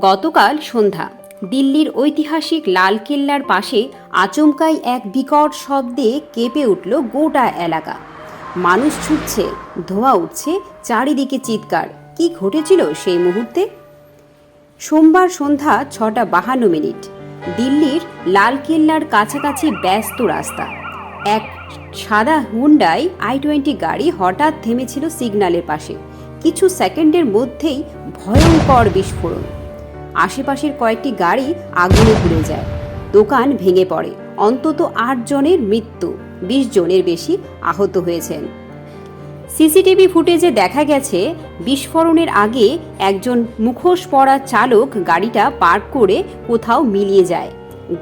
গতকাল সন্ধ্যা দিল্লির ঐতিহাসিক লালকেল্লার পাশে আচমকাই এক বিকট শব্দে কেঁপে উঠল গোটা এলাকা। মানুষ ছুটছে, ধোঁয়া উঠছে, চারিদিকে চিৎকার। কি ঘটেছিল সেই মুহূর্তে? সোমবার সন্ধ্যা ছটা বাহান্ন মিনিট, দিল্লির লালকেল্লার কাছাকাছি ব্যস্ত রাস্তা। এক সাদা হুন্ডাই আই টোয়েন্টি গাড়ি হঠাৎ থেমেছিল সিগন্যালের পাশে। কিছু সেকেন্ডের মধ্যেই ভয়ঙ্কর বিস্ফোরণ। আশেপাশের কয়েকটি গাড়ি আগুনে পুড়ে যায়। দোকান ভেঙে পড়ে। অন্তত আট জনের মৃত্যু, বিশ জনের বেশি আহত হয়েছেন। সিসিটিভি ফুটেজে দেখা গেছে, বিস্ফোরণের আগে একজন মুখোশ পরা চালক গাড়িটা পার্ক করে কোথাও মিলিয়ে যায়।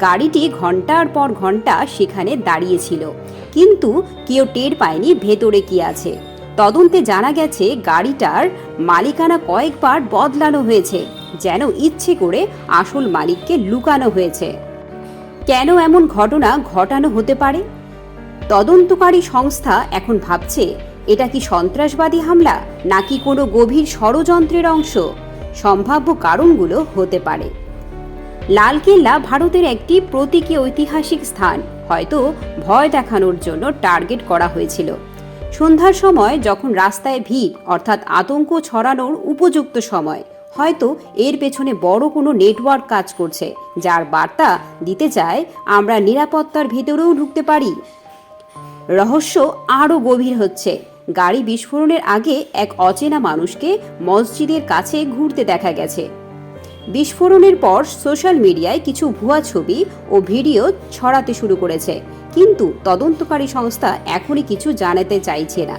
গাড়িটি ঘণ্টার পর ঘণ্টা সেখানে দাঁড়িয়েছিল কিন্তু কেউ টের পায়নি ভেতরে কি আছে। তদন্তে জানা গেছে, গাড়িটার মালিকানা কয়েকবার বদলানো হয়েছে, যেন ইচ্ছে করে আসল মালিককে লুকানো হয়েছে। কেন এমন ঘটনা ঘটানো হতে পারে? তদন্তকারী সংস্থা এখন ভাবছে, এটা কি সন্ত্রাসবাদী হামলা, নাকি কোনো গভীর ষড়যন্ত্রের অংশ? সম্ভাব্য কারণগুলো হতে পারে। লালকেল্লা ভারতের একটি প্রতীকী ঐতিহাসিক স্থান, হয়তো ভয় দেখানোর জন্য টার্গেট করা হয়েছিল। সন্ধ্যার সময় যখন রাস্তায় ভিড়, অর্থাৎ আতঙ্ক ছড়ানোর উপযুক্ত সময়, হয়তো এর পেছনে বড় কোনো নেটওয়ার্ক কাজ করছে, যার বার্তা দিতে চায় আমরা নিরাপত্তার ভেতরেও ঢুকতে পারি। রহস্য আরও গভীর হচ্ছে। গাড়ি বিস্ফোরণের আগে এক অচেনা মানুষকে মসজিদের কাছে ঘুরতে দেখা গেছে। বিস্ফোরণের পর সোশ্যাল মিডিয়ায় কিছু ভুয়া ছবি ও ভিডিও ছড়াতে শুরু করেছে। কিন্তু তদন্তকারী সংস্থা এখনই কিছু জানাতে চাইছে না।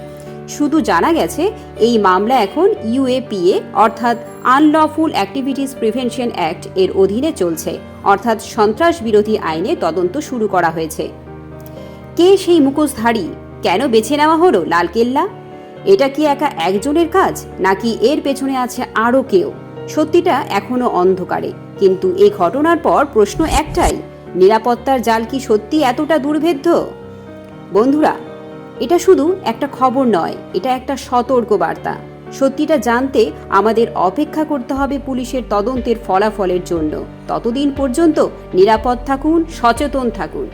শুধু জানা গেছে, এই মামলা এখন ইউএপিএ অর্থাৎ আনলফুল অ্যাক্টিভিটিস প্রিভেনশন অ্যাক্ট এর অধীনে চলছে। অর্থাৎ সন্ত্রাস বিরোধী আইনে তদন্ত শুরু করা হয়েছে। কে সেই মুখোশধারী? কেন বেছে নেওয়া হলো লালকেল্লা? এটা কি একা একজনের কাজ, নাকি এর পেছনে আছে আরও কেউ? সত্যিটা এখনও অন্ধকারে। কিন্তু এই ঘটনার পর প্রশ্ন একটাই নিরাপত্তার জাল কি সত্যি এতটা দুর্ভেদ্য? বন্ধুরা, এটা শুধু একটা খবর নয়, এটা একটা সতর্ক বার্তা সত্যিটা জানতে আমাদের অপেক্ষা করতে হবে পুলিশের তদন্তের ফলাফলের জন্য। ততদিন পর্যন্ত নিরাপদ থাকুন, সচেতন থাকুন।